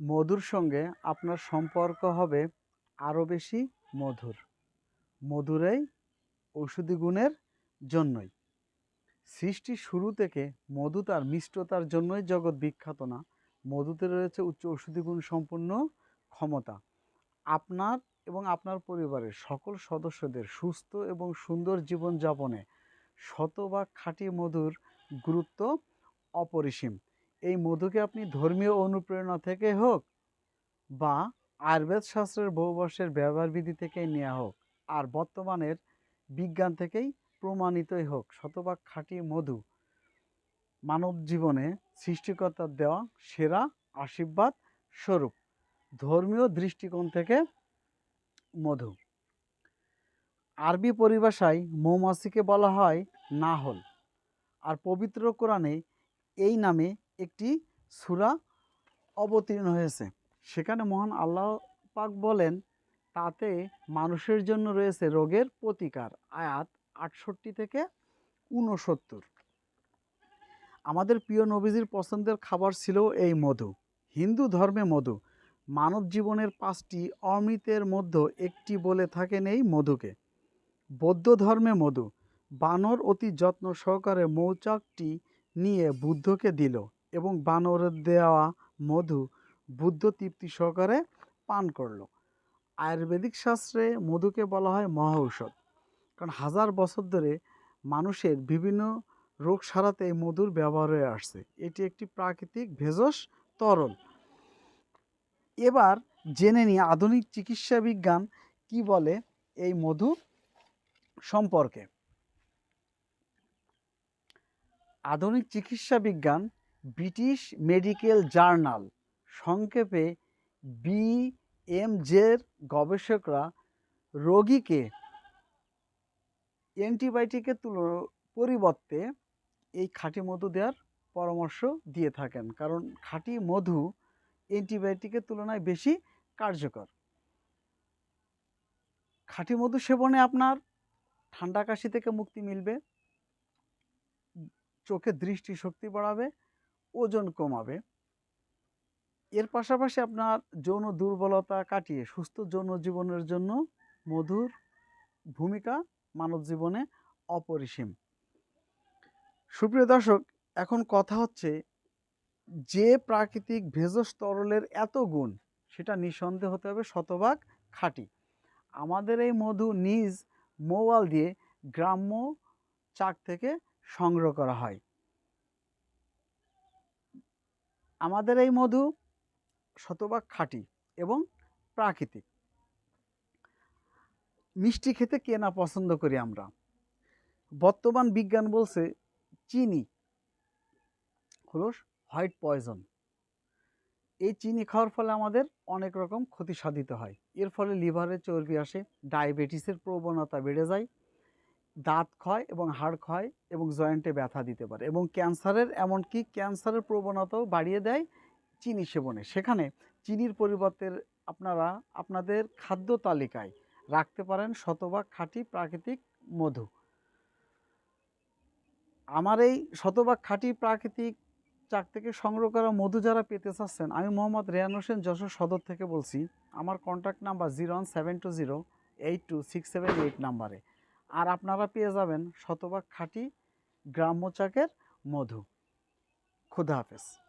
মধুর সঙ্গে আপনার সম্পর্ক হবে আরও বেশি মধুর। মধুর এই ঔষধি গুণের জন্যই। সৃষ্টির শুরু থেকে মধু তার মিষ্টতার জন্যই জগৎ বিখ্যাত না। মধুতে রয়েছে উচ্চ ঔষধি গুণ সম্পন্ন ক্ষমতা। আপনার এবং আপনার পরিবারের সকল সদস্যদের সুস্থ এবং সুন্দর জীবনযাপনে শতভাগ খাঁটি মধুর গুরুত্ব অপরিসীম। এই মধুকে আপনি ধর্মীয় অনুপ্রেরণা থেকে হোক বা আয়ুর্বেদ শাস্ত্রের বহু বর্ষের ব্যবহার বিধি থেকেই নেওয়া হোক, আর বর্তমানের বিজ্ঞান থেকেই প্রমাণিতই হোক, শতভাগ খাঁটি মধু মানব জীবনে সৃষ্টিকর্তার দেওয়া সেরা আশীর্বাদ স্বরূপ, ধর্মীয় দৃষ্টিকোণ থেকে মধু। আরবি পরিভাষায় মৌমাছিকে বলা হয় নাহল, আর পবিত্র কোরআনে এই নামে একটি সূরা অবতীর্ণ হয়েছে। সেখানে মহান আল্লাহ পাক বলেন, তাতে মানুষের জন্য রয়েছে রোগের প্রতিকার। আয়াত আটষট্টি থেকে ঊনসত্তর। আমাদের প্রিয় নবীজির পছন্দের খাবার ছিল এই মধু। হিন্দু ধর্মে মধু। মানব জীবনের পাঁচটি অমৃতের মধ্যে একটি বলে থাকেন এই মধুকে। বৌদ্ধ ধর্মে মধু। বানর অতি যত্ন সহকারে মৌচাকটি নিয়ে বুদ্ধকে দিল। এবং বানরের দেওয়া মধু বুদ্ধ তৃপ্তি সহকারে পান করল। আয়ুর্বেদিক শাস্ত্রে মধুকে বলা হয় মহা ঔষধ কারণ হাজার বছর ধরে মানুষের বিভিন্ন রোগ সারাতে এই মধুর ব্যবহার হয়ে আসছে। এটি একটি প্রাকৃতিক ভেষজ তরল। এবার জেনে নিই আধুনিক চিকিৎসা বিজ্ঞান কি বলে এই মধু সম্পর্কে। আধুনিক চিকিৎসা বিজ্ঞান ব্রিটিশ মেডিকেল জার্নাল। সংক্ষেপে বিএমজের গবেষকরা রোগীকে অ্যান্টিবায়োটিকের তুল, পরিবর্তে এই খাঁটি মধু দেওয়ার পরামর্শ দিয়ে থাকেন। কারণ খাঁটি মধু অ্যান্টিবায়োটিকের তুলনায় বেশি কার্যকর। খাঁটি মধু সেবনে আপনার ঠান্ডা কাশি থেকে মুক্তি মিলবে, চোখের দৃষ্টিশক্তি বাড়াবে ওজন কমাবে। এর পাশাপাশি আপনার যৌন দুর্বলতা কাটিয়ে সুস্থ যৌন জীবনের জন্য মধুর ভূমিকা মানব জীবনে অপরিসীম। সুপ্রিয় দর্শক, এখন কথা হচ্ছে যে প্রাকৃতিক ভেষজ তরলের এত গুণ, সেটা নিঃসন্দেহ হতে হবে শতভাগ খাঁটি। আমাদের এই মধু নিজ মোবাইল দিয়ে গ্রাম্য চাক থেকে সংগ্রহ করা হয়। আমাদের এই মধু শতভাগ খাঁটি এবং প্রাকৃতিক। মিষ্টি খেতে কে না পছন্দ করি আমরা? বর্তমান বিজ্ঞান বলছে চিনি হলো হোয়াইট পয়জন। এই চিনি খাওয়ার ফলে আমাদের অনেক রকম ক্ষতি সাধিত হয়। এর ফলে লিভারে চর্বি আসে, ডায়াবেটিসের প্রবণতা বেড়ে যায় দাঁত ক্ষয় এবং হাড় ক্ষয় এবং জয়েন্টে ব্যথা দিতে পারে এবং ক্যান্সারের, এমনকি ক্যান্সারের প্রবণতাও বাড়িয়ে দেয় চিনি সেবনে। সেখানে চিনির পরিবর্তে আপনারা আপনাদের খাদ্য তালিকায় রাখতে পারেন শতভাগ খাঁটি প্রাকৃতিক মধু। আমার এই শতভাগ খাঁটি প্রাকৃতিক চাক থেকে সংগ্রহ করা মধু যারা পেতে চাচ্ছেন, আমি মোহাম্মদ রেয়ান হোসেন যশোর সদর থেকে বলছি, আমার contact number zero one seven two zero eight two six seven eight নাম্বারে আর আপনারা পেয়ে যাবেন শতভাগ খাঁটি গ্রাম্য চাকের মধু। খুদা হাফেজ।